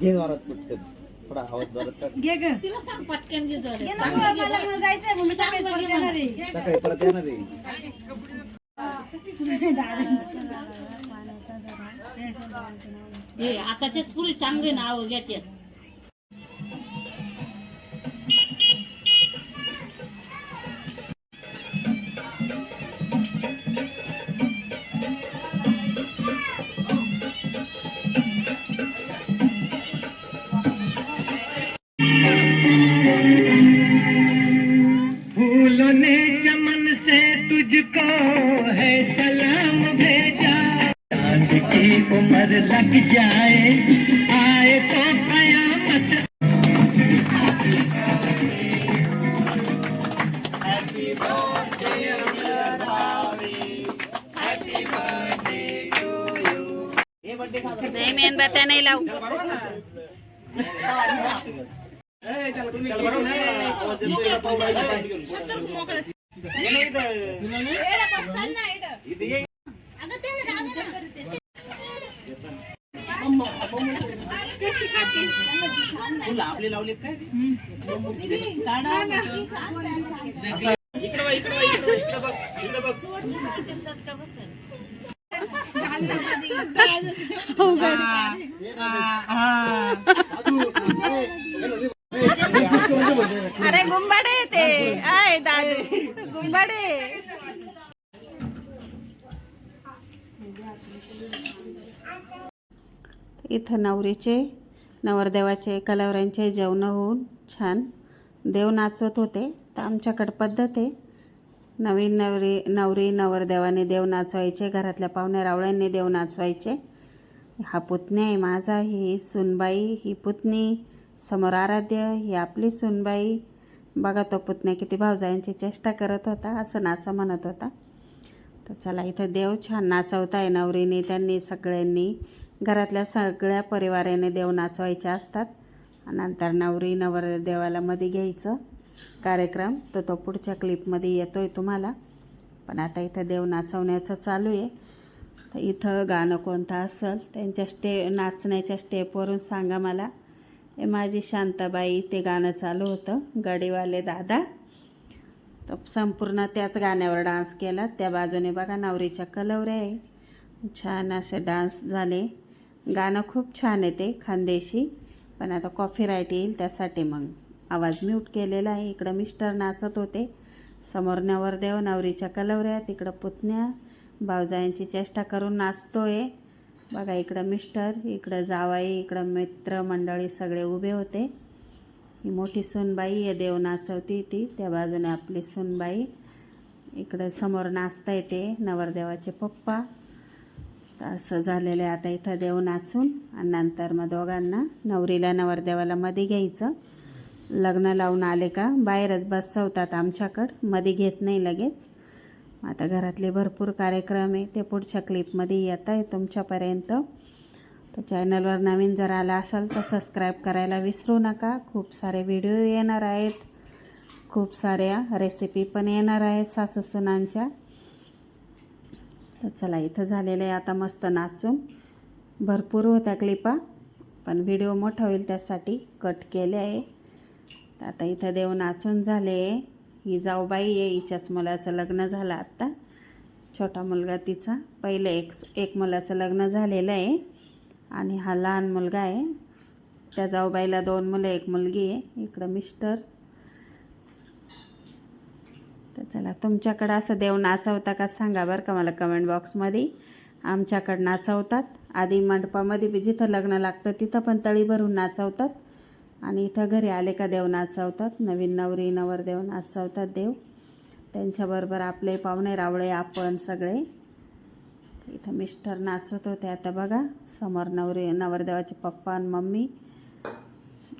घे जोरात पटकन. थोडा आवाज जोरात काढ. घे ग. तिला सांग पटकन घे जोरात. घे ना गं, मला मला जायचंय म्हणून सकाळी परत येणार आहे. सकाळी परत येणार आहे. हे आताच्याच पुरी चांगले नाव घेतात की उम्र लग जाए आए तो कयामत। नाही मेणबत्त्या नाही लावू ए, त्याला तुम्ही घे. आवाज येतोय, पाहू राहिला पाणी घेऊन. ये ना इथं. इथं ये. फुलं आपली लावली काय ती? असं. इकडं बघ, इकडं बघ, इकडं बघ, इकडं बघ, इकडं बघ. हा, हा, हा. तू, ए, ए, असं म्हणजे म्हणजे. अरे गुंबाडे ते आय दादू गुंबाडे इथं नवरीचे नवरदेवाचे कलावऱ्यांचे जेवण होऊन छान देव नाचवत होते. तर आमच्याकडं पद्धत आहे. नवीन नवरी नवरी नवरदेवाने देव नाचवायचे घरातल्या पाहुण्या रावळ्यांनी देव नाचवायचे. हा पुतण्या आहे माझा ही सुनबाई ही पुतणी समोर आराध्य ही आपली सुनबाई. बघा तो पुतण्या किती भावजायांची चेष्टा करत होता असं नाचा म्हणत होता. तर चला इथं देव छान नाचवताय नवरीने त्यांनी सगळ्यांनी. घरातल्या सगळ्या परिवाराने देव नाचवायचे असतात. नंतर नवरी नवरदेवाला मध्ये घ्यायचं कार्यक्रम. तर तो पुढच्या क्लिपमध्ये येतो आहे तुम्हाला. पण आता इथं देव नाचवण्याचं चालू आहे. तर इथं गाणं कोणतं असेल त्यांच्या स्टे नाचण्याच्या स्टेपवरून सांगा मला. माझी शांताबाई ते गाणं चालू होतं. गाडीवाले दादा. तर संपूर्ण त्याच गाण्यावर डान्स केला. त्या बाजूने बघा नवरीच्या कलवऱ्या आहे. छान असे डान्स झाले. गाणं खूप छान आहे ते खानदेशी. पण आता कॉफी राईट येईल त्यासाठी मग. आवाज म्यूट केलेला आहे. इकडं मिस्टर नाचत होते. समोर नवरदेव नवरीच्या कलवऱ्या तिकडं पुतण्या. भाऊजायांची चेष्टा करून नाचतोय. बघा इकडं मिस्टर इकडं जावाई इकडं मित्रमंडळी सगळे उभे होते. ही मोठी सूनबाई आहे देव नाचवती ती. त्या बाजूने आपली सूनबाई. इकडं समोर नाचता येते नवरदेवाचे पप्पा. तर असं झालेलं आहे आता इथं देव नाचून. आणि नंतर मग दोघांना नवरीला नवरदेवाला मध्ये घ्यायचं. लग्न लावून आले का? बाहेरच बसवतात आमच्याकडं. मध्ये घेत नाही लगेच. आता घरातले भरपूर कार्यक्रम आहे. ते पुढच्या क्लिपमध्ये येत आहे तुमच्यापर्यंत. तर चॅनलवर नवीन जर आला असाल तर सबस्क्राईब करायला विसरू नका. खूप सारे व्हिडिओ येणार आहेत. खूप साऱ्या रेसिपी पण येणार आहेत सासू सुनांच्या. तर चला इथं झालेलं आहे आता मस्त नाचून. भरपूर होत्या क्लिपा पण व्हिडिओ मोठा होईल त्यासाठी कट केले आहे. तर आता इथं देव नाचून झाले ही जाऊबाई आहे हिच्याच मुलाचं लग्न झालं आत्ता. छोटा मुलगा तिचा पहिलं एक एक मुलाचं लग्न झालेलं आहे. आणि हा लहान मुलगा आहे. त्या जाऊबाईला दोन मुलं एक मुलगी आहे. इकडं मिस्टर. तर चला तुमच्याकडं असं देव नाचवता का सांगा बरं का मला कमेंट बॉक्समध्ये आमच्याकडं नाचवतात. आधी मंडपामध्ये बी जिथं लग्न लागतं तिथं पण तळी भरून नाचवतात. आणि इथं घरी आले का देव नाचवतात. नवीन नवरी नवरदेव नाचवतात देव. त्यांच्याबरोबर आपले पाहुणे रावळे आपण सगळे. इथं मिस्टर नाचत होते. आता बघा समोर नवरी नवरदेवाचे पप्पा आणि मम्मी.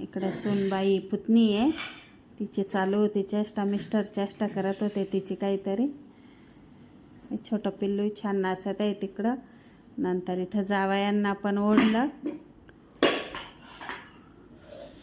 इकडे सोनबाई पुतणी आहे. तिची चालू होती चेष्टा मिस्टर चेष्टा करत होते तिची काहीतरी. छोटं पिल्लू छान नाचत आहे तिकडं. नंतर इथं जावयांना पण ओढलं.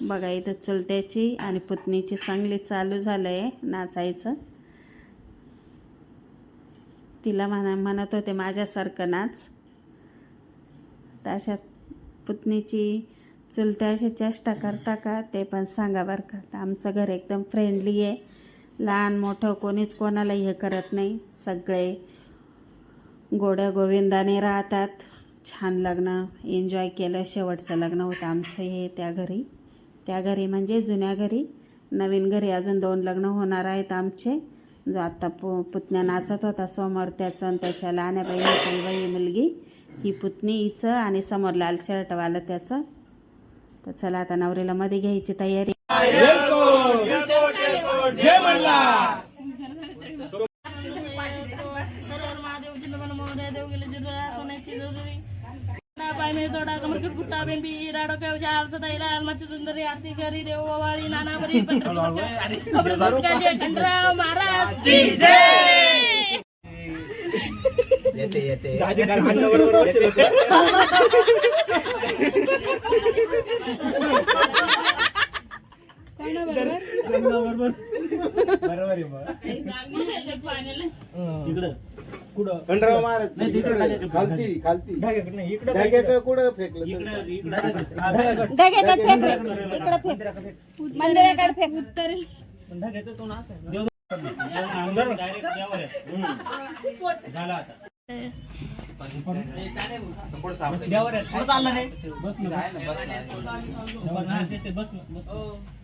बघा इथं चुलत्याची आणि पुतणीची चांगली चालू झालं आहे नाचायचं. तिला म्हणा म्हणत होते माझ्यासारखं नाच. तर अशा पुतणीची चुलत्या अशी चेष्टा करता का ते पण सांगा बरं का. तर आमचं घर एकदम फ्रेंडली आहे. लहान मोठं कोणीच कोणालाही हे करत नाही. सगळे गोड्या गोविंदाने राहतात. छान लग्न एन्जॉय केलं. शेवटचं लग्न होतं आमचं हे त्या घरी. त्या घरी म्हणजे जुन्या घरी. नवीन घरी अजून दोन लग्न होणार आहेत आमचे. जो आत्ता पु पुतण्या नाचत होता समोर त्याचं आणि त्याच्या लहान्याबाई बहिणीची बाई मुलगी. ही पुतणी हिचं आणि समोर लाल शर्टवालं त्याचं. तर चला आता नवरीला मध्ये घ्यायची तयारी. महादेव चिंतवन मोहरे देव गेले जिरला सोन्याची जोरी पाय मे तोडा कमरकट गुट्टा बेंबी राडो केवच्या आरसा ताईला आलमाची सुंदरी आरती करी देव वाळी नाना बरी खंडराव महाराज की जय राजे काय बरोबर आहे मग. इकडं कुठं खंडराव महाराज नाही, तिकडं तिकडे खालती खालती ढाग्याकडं नाही, इकडं ढाग्या इकडं. का कुठं फेकलं इकडं, तर? इकडं. हा, ढाग्याकडं. ढग्याकडे फेक ढाग्याकडं. इकडे फेक मंदिराकडे फेक. मंदिराकडे फेक उत्तर पण ढाग्याचं तोंड असं आहे. देव- Direct देवावर आहे. झालं आता. बस, देवावर आहे. बस ना, बस ना. देवावर, हा, ते- ते बस ना, बस ना.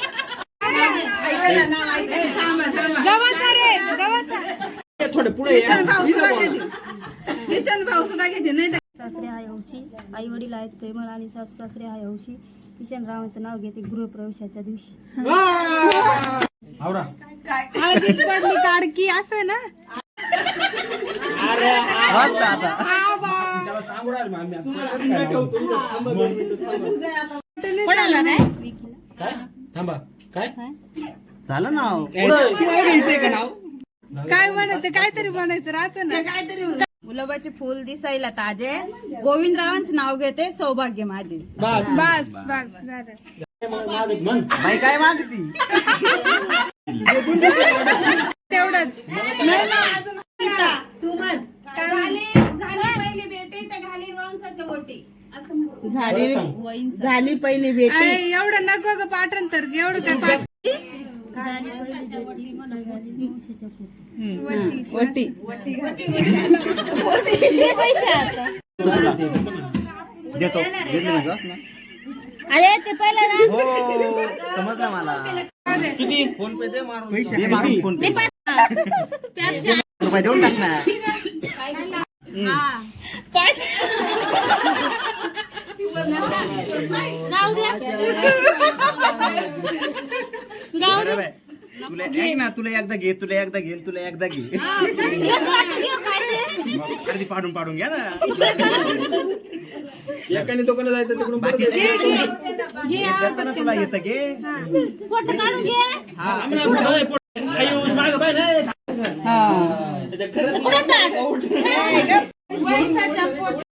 थोडे पुढे या. इथं बोला. सासरे आहे हौशी आई वडील आहेत प्रेमळ आणि सासू सासरे आहे हौशी किशन रावांचं नाव घेते गृहप्रवेशाच्या दिवशी. आवरा. हळदीत पडली काडकी असं ना? अरे, आ- त्याला सांगू राहिलो आम्ही आता. कसं काय लावतो? पडायला नाही? काय? थांबा. काय? झालं ना पुढं. तुम्हाला घ्यायचंय का नाव? काय म्हणायचं? काहीतरी म्हणायचं राहतं ना. गुलाबाचे फुल दिसायला ताजे गोविंदरावांचं नाव घेते सौभाग्य माझे. बस. बस बस झालं बाई काय मागती? तेवढंच. झाली तर झाली झाली पहिली भेटी. एवढं नको ग पाठांतर एवढं काय पाठ झाली पहिली जोडी मला झाली वंशाच्या पोटी. वटी देतो. घेतलं ना गं? अरे ते पहिलं ना हो समजलं मला. किती? फोन पे दे मारून. पैसे मारून फोन पे. रुपये देऊन टाक ना. नाव द्या. तुला ऐक ना तुला एकदा घे तुला एकदा घे तुला एकदा घे. मग अर्धी पाडून पाडून घ्या ना. एकाने दुकानात जायचं तिकडून परत बाकीचे यायचं. देतो ना तुला येतं घे. हा. आम्ही पुढं. काही मागं पाय खरंच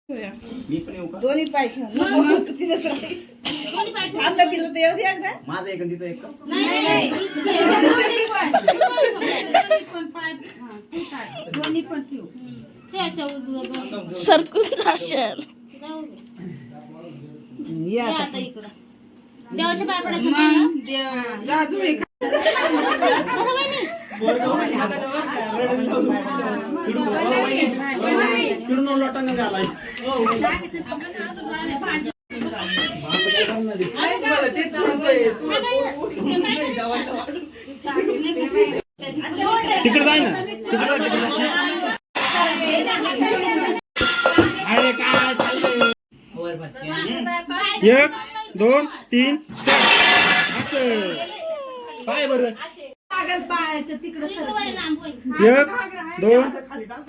मी पण येऊ का? दोन्ही पाय खेळून आपलं तिला देव द्या एकदा. माझं एक आणि तिचं एक का? नाही नाही दोन्ही पण. ठेवू. त्याच्या उजव्या सरकून जाशील. या आता. इकडं. देवाच्या पाय पडायचं नाही हं? देव. जा लोटांना तेच म्हणतोय तिकडे जाय. ना अरे काय चाललंय? एक दोन तीन start. असं. पाय बरं. एक दोन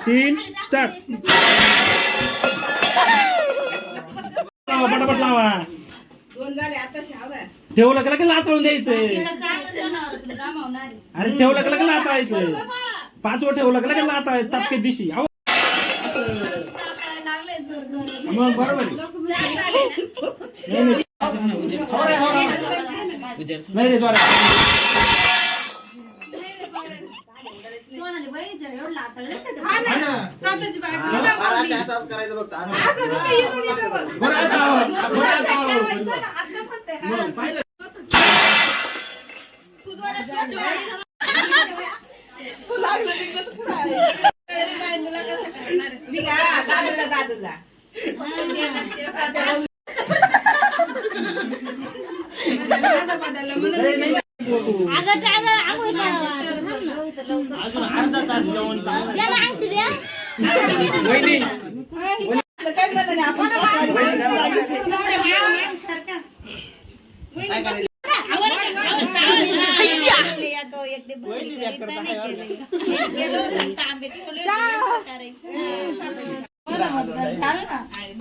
तीन स्टार्ट लावा पटापट लावा. ठेवलं का लगेच लातळून द्यायचंय अरे ठेवलं का लगेच लातळायचं पाचवं ठेवलं का लगेच लातळायचं? टपके दिशी. अहो. मग बरोबर. नाही, नाही. नाही रे सोडा. हा ना. स्वतःची बायको हा, फार अशा असंच करायचं बघ असं. नुसतं इथून इथं बघ. बरं, आता आवाज. बरं, आता आवाज. मग पाहिलं? दादूला दादूला नाही, नाही. अगं काय झालं? आंघोळ करावं. अजून अर्धा तास जेवण चांगलं याला अंगठी द्या. वहिनी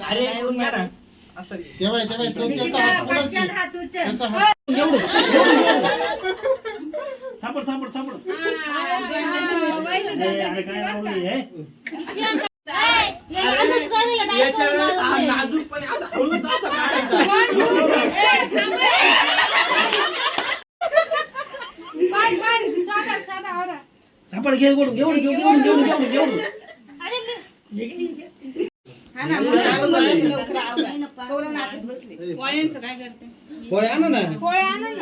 अरे. ऐकून घ्या ना. असं सापड सापड सापड. ए, अरे काय लावलंय हे? ए, डायरेक्ट याच्या वेळेस हा लावलंय. नाजूकपणे असं हळूच असं काढायचं. बाय, सापड घे घेऊन घेऊन घेऊन घेऊन घेऊन घेऊन. घेऊन अरे मी- नाचत बसले. पोळ्यांचं काय करते? पोळ्या आणा ना. पोळ्या आणून